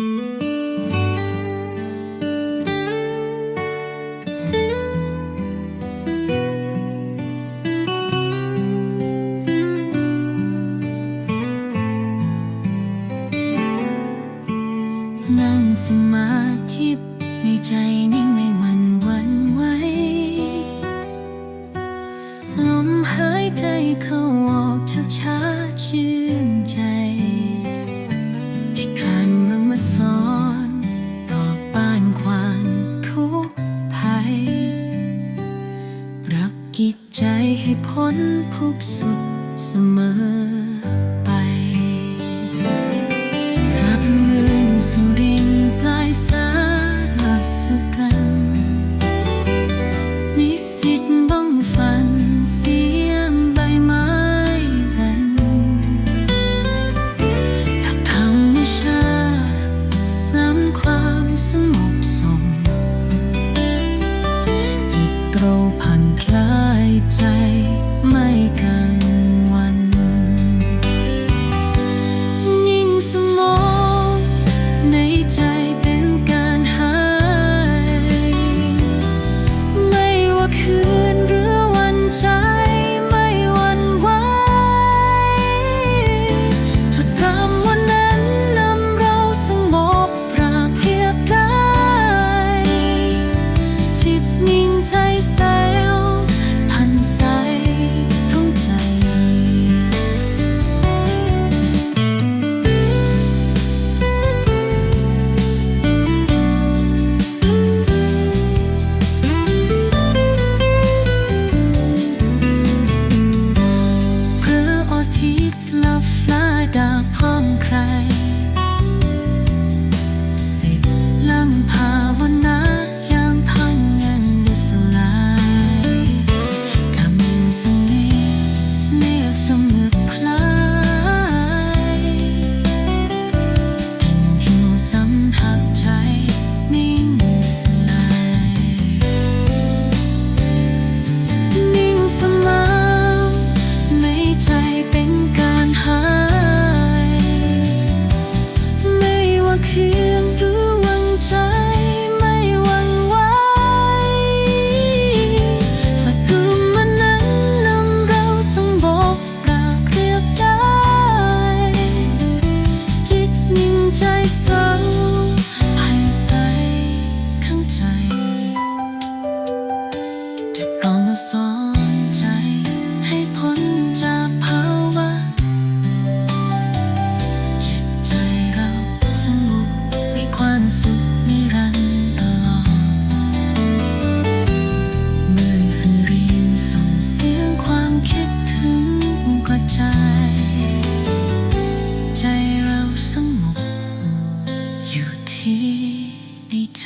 นั่งสมาธิในใจนิ่งไม่ ใจให้พ้นทุกสุดเสมอ 在 สอนใจ ให้พ้นจากภาวะจิตใจเราสงบมีความสุขนรันตลอดเมือสุริส่งเสียงความคิดถึงก็ใจ ใจเราสงบอยู่ที่ในใจ